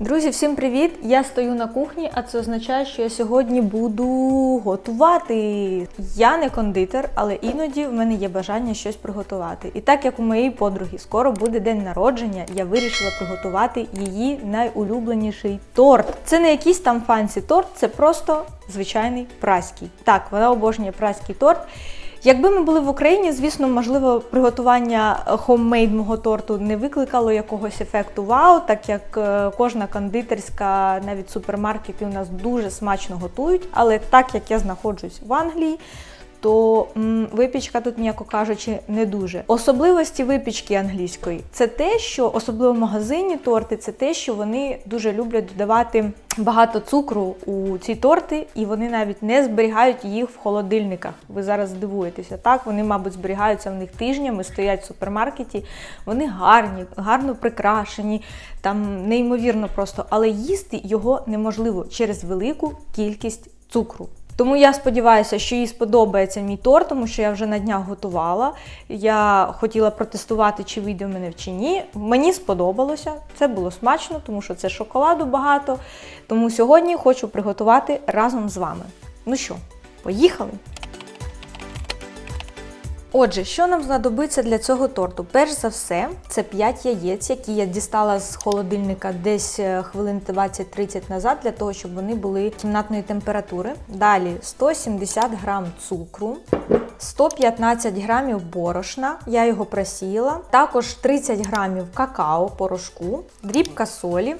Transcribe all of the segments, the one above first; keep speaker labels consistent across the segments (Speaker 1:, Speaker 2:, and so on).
Speaker 1: Друзі, всім привіт! Я стою на кухні, а це означає, що я сьогодні буду готувати. Я не кондитер, але іноді в мене є бажання щось приготувати. І так як у моєї подруги скоро буде день народження, я вирішила приготувати її найулюбленіший торт. Це не якийсь там фансі торт, це просто звичайний праський. Так, вона обожнює праський торт. Якби ми були в Україні, звісно, можливо, приготування хоммейд мого торту не викликало якогось ефекту вау, так як е, кожна кондитерська, навіть супермаркети у нас дуже смачно готують. Але так як я знаходжусь в Англії, то м, випічка тут, м'яко кажучи, не дуже. Особливості випічки англійської це те, що особливо в магазині торти, це те, що вони дуже люблять додавати багато цукру у ці торти, і вони навіть не зберігають їх в холодильниках. Ви зараз здивуєтеся. Так, вони, мабуть, зберігаються в них тижнями, стоять в супермаркеті. Вони гарні, гарно прикрашені, там неймовірно просто, але їсти його неможливо через велику кількість цукру. Тому я сподіваюся, що їй сподобається мій торт, тому що я вже на днях готувала. Я хотіла протестувати, чи вийде в мене чи ні. Мені сподобалося, це було смачно, тому що це шоколаду багато. Тому сьогодні хочу приготувати разом з вами. Ну що, поїхали? Отже, що нам знадобиться для цього торту? Перш за все, це 5 яєць, які я дістала з холодильника десь е, хвилин 20-30 назад, для того, щоб вони були кімнатної температури. Далі 170 грам цукру, 115 грамів борошна, я його просіяла. Також 30 грамів какао порошку, дрібка солі.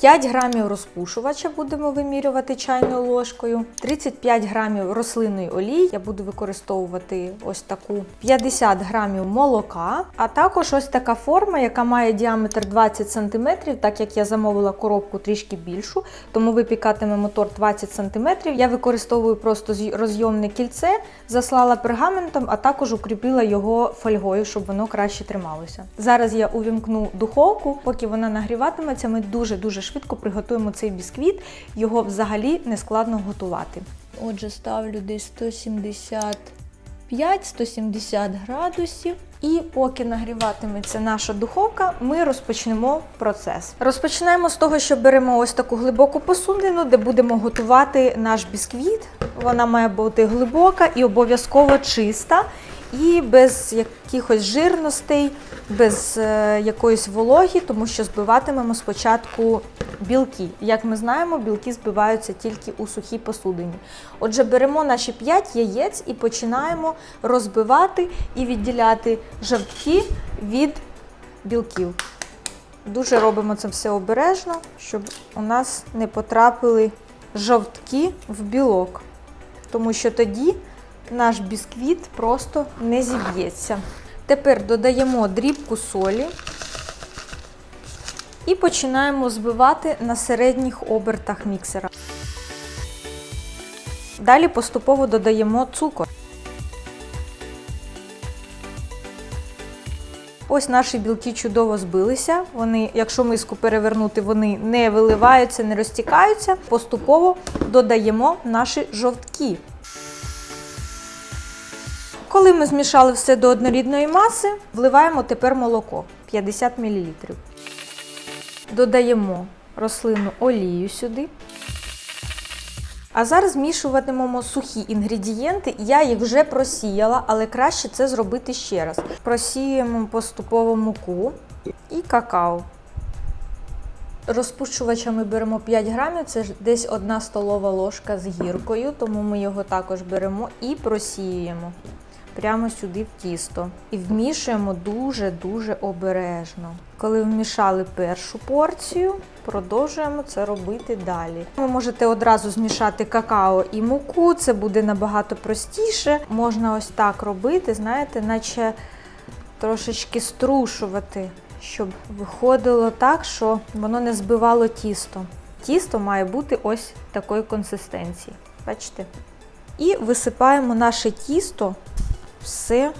Speaker 1: 5 грамів розпушувача будемо вимірювати чайною ложкою, 35 грамів рослинної олії, я буду використовувати ось таку 50 грамів молока, а також ось така форма, яка має діаметр 20 см, так як я замовила коробку трішки більшу, тому випікатимемо торт 20 см. Я використовую просто зй- розйомне кільце, заслала пергаментом, а також укріпила його фольгою, щоб воно краще трималося. Зараз я увімкну духовку, поки вона нагріватиметься, ми дуже-дуже швидко приготуємо цей бісквіт. Його взагалі не складно готувати. Отже, ставлю десь 175-170 градусів. І поки нагріватиметься наша духовка, ми розпочнемо процес. Розпочинаємо з того, що беремо ось таку глибоку посудину, де будемо готувати наш бісквіт. Вона має бути глибока і обов'язково чиста, і без якихось жирностей, без е, якоїсь вологі, тому що збиватимемо спочатку білки. Як ми знаємо, білки збиваються тільки у сухій посудині. Отже, беремо наші 5 яєць і починаємо розбивати і відділяти жовтки від білків. Дуже робимо це все обережно, щоб у нас не потрапили жовтки в білок. Тому що тоді наш бісквіт просто не зіб'ється. Тепер додаємо дрібку солі і починаємо збивати на середніх обертах міксера. Далі поступово додаємо цукор. Ось наші білки чудово збилися. Вони, якщо миску перевернути, вони не виливаються, не розтікаються. Поступово додаємо наші жовтки. Коли ми змішали все до однорідної маси, вливаємо тепер молоко 50 мл. Додаємо рослинну олію сюди. А зараз змішуватимемо сухі інгредієнти. Я їх вже просіяла, але краще це зробити ще раз. Просіємо поступово муку і какао. Розпущувачами беремо 5 грамів, це десь 1 столова ложка з гіркою, тому ми його також беремо і просіюємо прямо сюди в тісто. І вмішуємо дуже-дуже обережно. Коли вмішали першу порцію, продовжуємо це робити далі. Ви можете одразу змішати какао і муку, це буде набагато простіше. Можна ось так робити, знаєте, наче трошечки струшувати, щоб виходило так, що воно не збивало тісто. Тісто має бути ось такої консистенції. Бачите? І висипаємо наше тісто все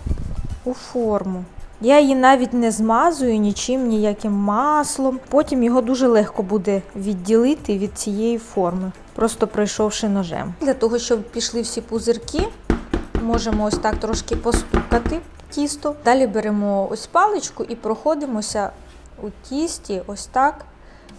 Speaker 1: у форму. Я її навіть не змазую нічим, ніяким маслом. Потім його дуже легко буде відділити від цієї форми, просто пройшовши ножем. Для того, щоб пішли всі пузирки, можемо ось так трошки постукати тісто. Далі беремо ось паличку і проходимося у тісті ось так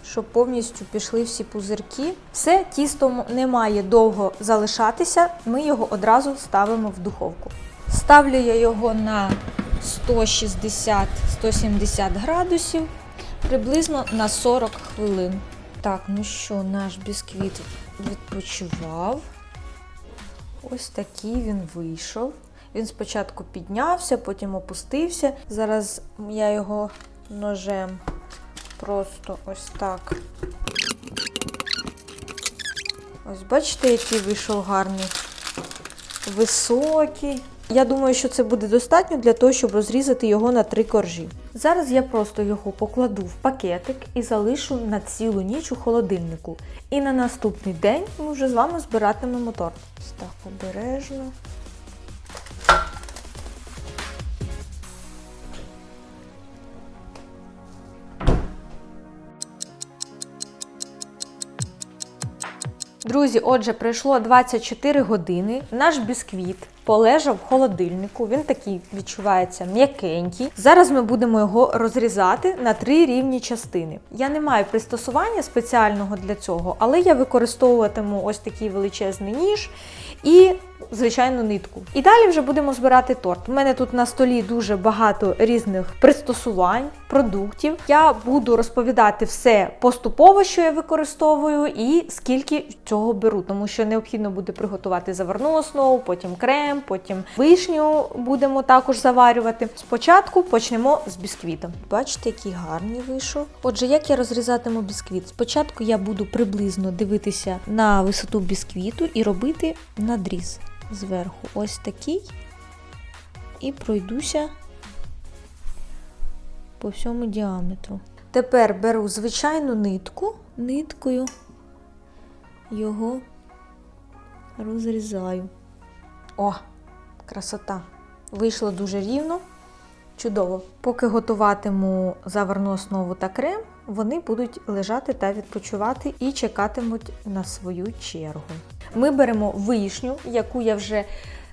Speaker 1: щоб повністю пішли всі пузирки. Все, тісто не має довго залишатися, ми його одразу ставимо в духовку. Ставлю я його на 160-170 градусів, приблизно на 40 хвилин. Так, ну що, наш бісквіт відпочивав. Ось такий він вийшов. Він спочатку піднявся, потім опустився. Зараз я його ножем просто ось так. Ось бачите, який вийшов гарний, високий. Я думаю, що це буде достатньо для того, щоб розрізати його на три коржі. Зараз я просто його покладу в пакетик і залишу на цілу ніч у холодильнику. І на наступний день ми вже з вами збиратимемо торт. Так обережно. Друзі, отже, пройшло 24 години. Наш бісквіт полежав в холодильнику. Він такий відчувається м'якенький. Зараз ми будемо його розрізати на три рівні частини. Я не маю пристосування спеціального для цього, але я використовуватиму ось такий величезний ніж і звичайну нитку. І далі вже будемо збирати торт. У мене тут на столі дуже багато різних пристосувань, продуктів. Я буду розповідати все поступово, що я використовую, і скільки цього беру, тому що необхідно буде приготувати заварну основу, потім крем, потім вишню будемо також заварювати. Спочатку почнемо з бісквітом. Бачите, який гарний вийшов. Отже, як я розрізатиму бісквіт? Спочатку я буду приблизно дивитися на висоту бісквіту і робити надріз зверху. Ось такий. І пройдуся по всьому діаметру. Тепер беру звичайну нитку, ниткою його розрізаю. О, красота! Вийшло дуже рівно, чудово. Поки готуватиму заварну основу та крем, вони будуть лежати та відпочивати і чекатимуть на свою чергу. Ми беремо вишню, яку я вже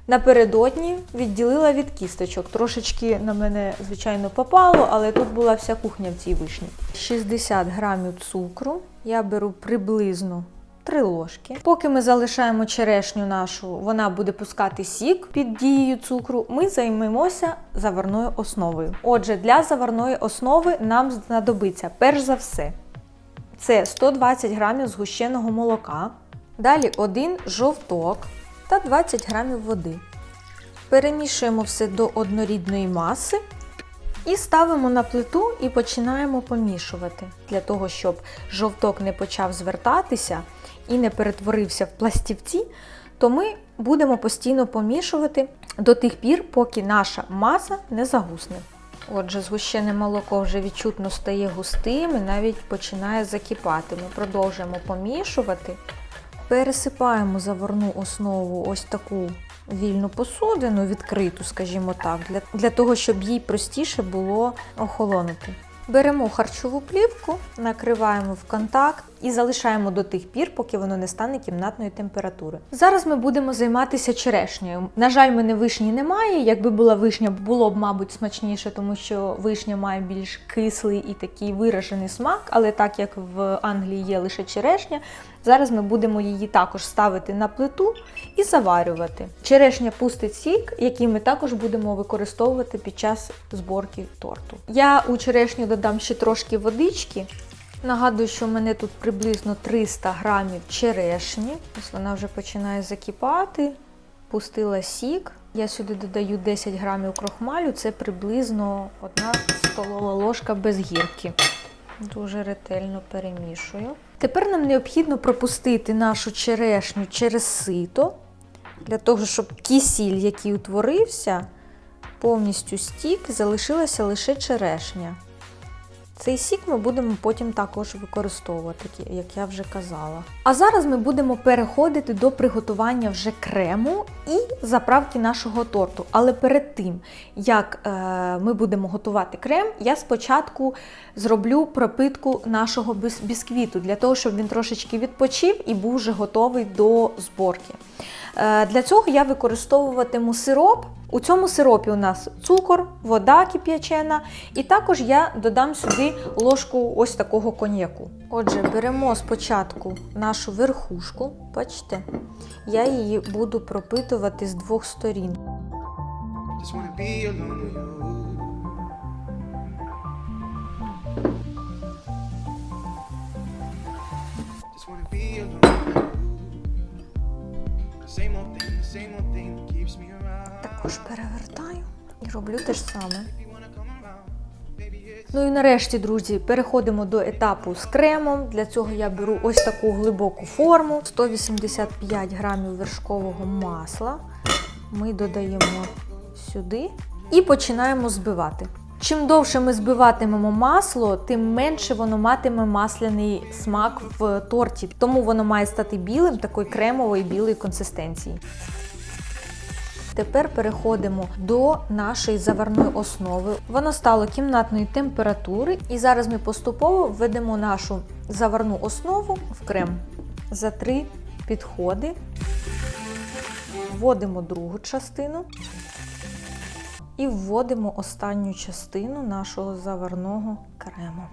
Speaker 1: напередодні відділила від кісточок. Трошечки на мене, звичайно, попало, але тут була вся кухня в цій вишні. 60 грамів цукру. Я беру приблизно 3 ложки. Поки ми залишаємо черешню нашу, вона буде пускати сік під дією цукру. Ми займемося заварною основою. Отже, для заварної основи нам знадобиться перш за все. Це 120 грамів згущеного молока, далі один жовток та 20 грамів води. Перемішуємо все до однорідної маси і ставимо на плиту і починаємо помішувати. Для того, щоб жовток не почав звертатися і не перетворився в пластівці, то ми будемо постійно помішувати до тих пір, поки наша маса не загусне. Отже, згущене молоко вже відчутно стає густим і навіть починає закипати. Ми продовжуємо помішувати. Пересипаємо заварну основу ось таку вільну посудину, відкриту, скажімо так, для, для того, щоб їй простіше було охолонути. Беремо харчову плівку, накриваємо в контакт і залишаємо до тих пір, поки воно не стане кімнатної температури. Зараз ми будемо займатися черешнею. На жаль, мене вишні немає. Якби була вишня, було б, мабуть, смачніше, тому що вишня має більш кислий і такий виражений смак. Але так як в Англії є лише черешня, зараз ми будемо її також ставити на плиту і заварювати. Черешня пустить сік, який ми також будемо використовувати під час зборки торту. Я у черешню додам ще трошки водички. Нагадую, що в мене тут приблизно 300 грамів черешні. Ось вона вже починає закипати, пустила сік. Я сюди додаю 10 грамів крохмалю, це приблизно 1 столова ложка без гірки. Дуже ретельно перемішую. Тепер нам необхідно пропустити нашу черешню через сито, для того, щоб кисіль, який утворився, повністю стік, залишилася лише черешня. Цей сік ми будемо потім також використовувати, як я вже казала. А зараз ми будемо переходити до приготування вже крему і заправки нашого торту. Але перед тим, як е, ми будемо готувати крем, я спочатку зроблю пропитку нашого бісквіту, для того, щоб він трошечки відпочив і був вже готовий до зборки. Е, Для цього я використовуватиму сироп. У цьому сиропі у нас цукор, вода кип'ячена, і також я додам сюди ложку ось такого коньяку. Отже, беремо спочатку нашу верхушку, бачите, я її буду пропитувати з двох сторін. Також перевертаю і роблю те ж саме. Ну і нарешті, друзі, переходимо до етапу з кремом. Для цього я беру ось таку глибоку форму, 185 грамів вершкового масла. Ми додаємо сюди і починаємо збивати. Чим довше ми збиватимемо масло, тим менше воно матиме масляний смак в торті. Тому воно має стати білим, такої кремової білої консистенції. Тепер переходимо до нашої заварної основи. Воно стало кімнатної температури, і зараз ми поступово введемо нашу заварну основу в крем за три підходи. Вводимо другу частину і вводимо останню частину нашого заварного крему.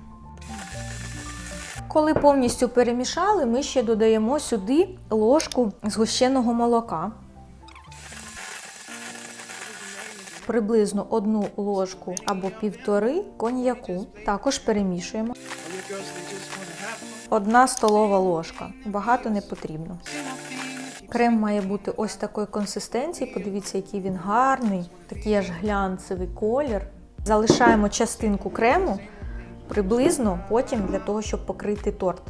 Speaker 1: Коли повністю перемішали, ми ще додаємо сюди ложку згущеного молока приблизно одну ложку або півтори коньяку. Також перемішуємо. Одна столова ложка. Багато не потрібно. Крем має бути ось такої консистенції. Подивіться, який він гарний, такий аж глянцевий колір. Залишаємо частинку крему приблизно потім для того, щоб покрити торт.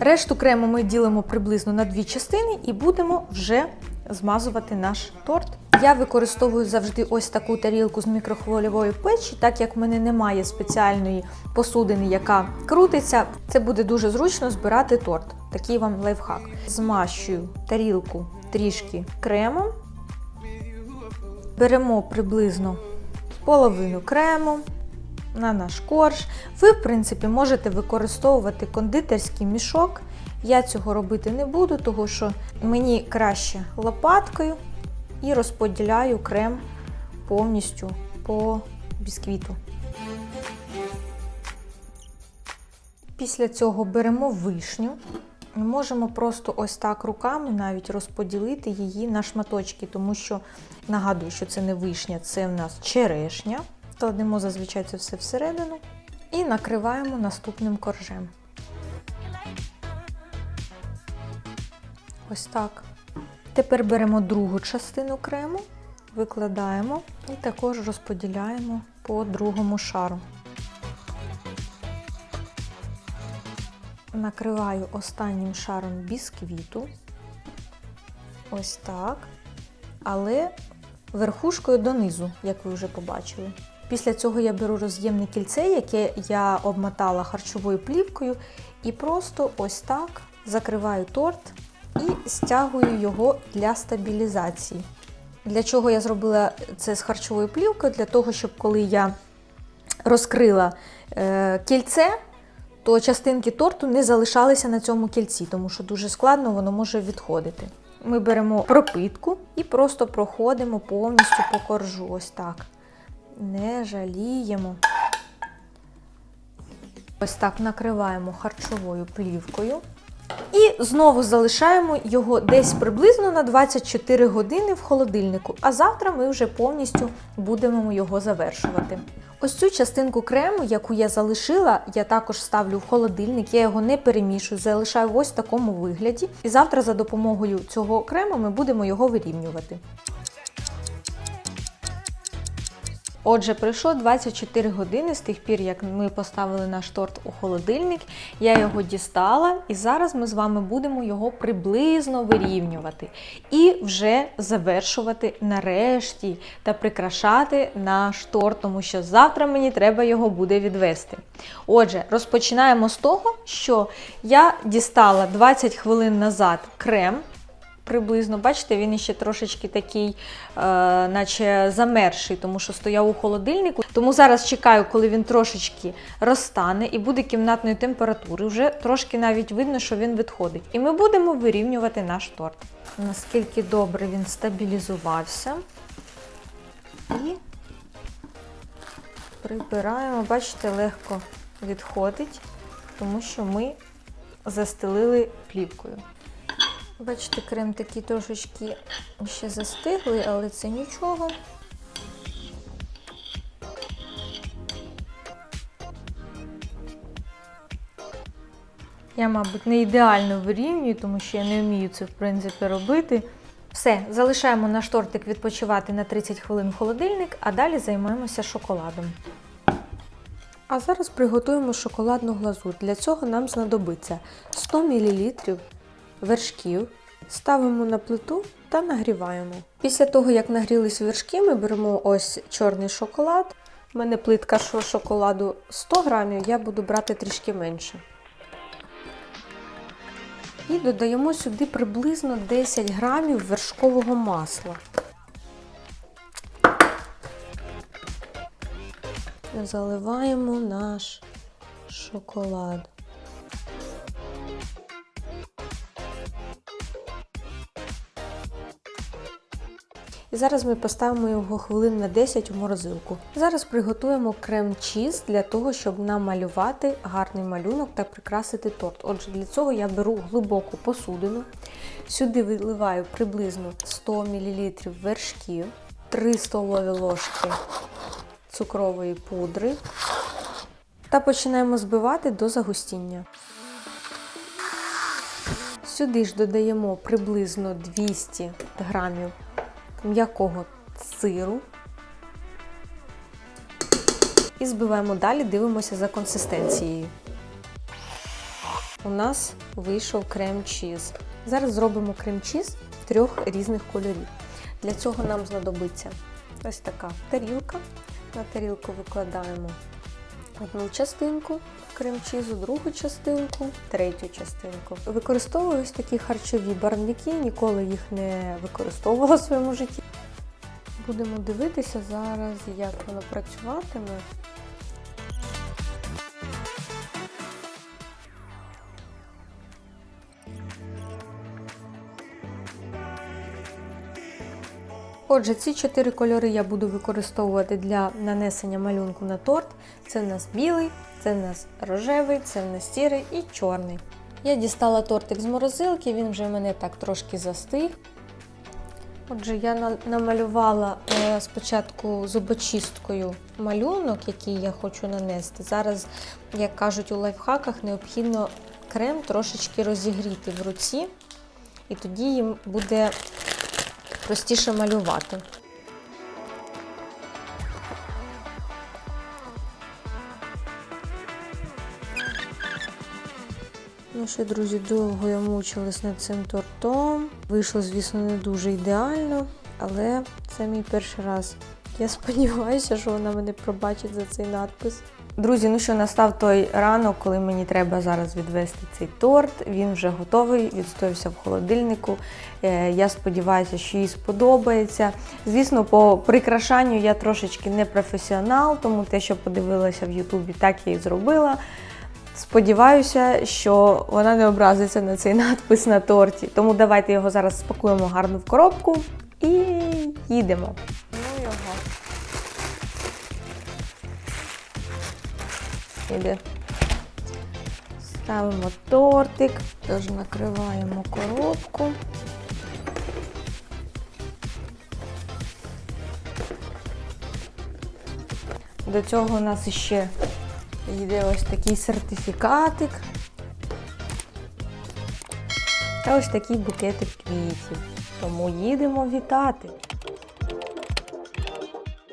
Speaker 1: Решту крему ми ділимо приблизно на дві частини і будемо вже змазувати наш торт. Я використовую завжди ось таку тарілку з мікрохвильової печі, так як в мене немає спеціальної посудини, яка крутиться. Це буде дуже зручно збирати торт. Такий вам лайфхак. Змащую тарілку трішки кремом. Беремо приблизно половину крему на наш корж. Ви, в принципі, можете використовувати кондитерський мішок. Я цього робити не буду, тому що мені краще лопаткою і розподіляю крем повністю по бісквіту. Після цього беремо вишню. Можемо просто ось так руками навіть розподілити її на шматочки, тому що нагадую, що це не вишня, це в нас черешня. Кладемо зазвичай це все всередину і накриваємо наступним коржем. Ось так. Тепер беремо другу частину крему, викладаємо і також розподіляємо по другому шару. Накриваю останнім шаром бісквіту. Ось так. Але верхушкою донизу, як ви вже побачили. Після цього я беру роз'ємне кільце, яке я обмотала харчовою плівкою, і просто ось так закриваю торт і стягую його для стабілізації. Для чого я зробила це з харчовою плівкою? Для того, щоб коли я розкрила е, кільце, то частинки торту не залишалися на цьому кільці, тому що дуже складно воно може відходити. Ми беремо пропитку і просто проходимо повністю по коржу. Ось так. Не жаліємо. Ось так накриваємо харчовою плівкою. І знову залишаємо його десь приблизно на 24 години в холодильнику. А завтра ми вже повністю будемо його завершувати. Ось цю частинку крему, яку я залишила, я також ставлю в холодильник, я його не перемішую, залишаю в ось такому вигляді. І завтра за допомогою цього крему ми будемо його вирівнювати. Отже, пройшло 24 години з тих пір, як ми поставили наш торт у холодильник. Я його дістала, і зараз ми з вами будемо його приблизно вирівнювати і вже завершувати нарешті та прикрашати наш торт, тому що завтра мені треба його буде відвести. Отже, розпочинаємо з того, що я дістала 20 хвилин назад крем. Приблизно, бачите, він ще трошечки такий, е, наче замерший, тому що стояв у холодильнику. Тому зараз чекаю, коли він трошечки розтане і буде кімнатної температури. Вже трошки навіть видно, що він відходить. І ми будемо вирівнювати наш торт. Наскільки добре він стабілізувався. І прибираємо, бачите, легко відходить, тому що ми застелили плівкою. Бачите, крем такий трошечки ще застиглий, але це нічого. Я, мабуть, не ідеально вирівнюю, тому що я не вмію це в принципі робити. Все, залишаємо наш тортик відпочивати на 30 хвилин в холодильник, а далі займаємося шоколадом. А зараз приготуємо шоколадну глазурь. Для цього нам знадобиться 100 мл вершків, ставимо на плиту та нагріваємо. Після того, як нагрілись вершки, ми беремо ось чорний шоколад. У мене плитка шоколаду 100 грамів, я буду брати трішки менше. І додаємо сюди приблизно 10 грамів вершкового масла. Заливаємо наш шоколад. Зараз ми поставимо його хвилин на 10 у морозилку. Зараз приготуємо крем-чіз для того, щоб намалювати гарний малюнок та прикрасити торт. Отже, для цього я беру глибоку посудину. Сюди виливаю приблизно 100 мл вершків, 3 столові ложки цукрової пудри та починаємо збивати до загустіння. Сюди ж додаємо приблизно 200 грамів м'якого сиру. І збиваємо далі, дивимося за консистенцією. У нас вийшов крем-чіз. Зараз зробимо крем-чіз трьох різних кольорів. Для цього нам знадобиться ось така тарілка. На тарілку викладаємо одну частинку крем-чізу, другу частинку, третю частинку. Використовую ось такі харчові барвники, ніколи їх не використовувала в своєму житті. Будемо дивитися зараз, як воно працюватиме. Отже, ці чотири кольори я буду використовувати для нанесення малюнку на торт. Це в нас білий, це в нас рожевий, це в нас сірий і чорний. Я дістала тортик з морозилки, він вже в мене так трошки застиг. Отже, я намалювала е, спочатку зубочисткою малюнок, який я хочу нанести. Зараз, як кажуть у лайфхаках, необхідно крем трошечки розігріти в руці, і тоді їм буде простіше малювати. Ну що, друзі, довго я мучилась над цим тортом. Вийшло, звісно, не дуже ідеально, але це мій перший раз. Я сподіваюся, що вона мене пробачить за цей надпис. Друзі, ну що настав той ранок, коли мені треба зараз відвести цей торт. Він вже готовий, відстоявся в холодильнику. Е, Я сподіваюся, що їй сподобається. Звісно, по прикрашанню я трошечки не професіонал, тому те, що подивилася в Ютубі, так я і зробила. Сподіваюся, що вона не образиться на цей надпис на торті. Тому давайте його зараз спакуємо гарно в коробку і їдемо. Іде. Ставимо тортик, тож накриваємо коробку. До цього у нас ще йде ось такий сертифікатик. Та ось такий букетик квітів. Тому їдемо вітати.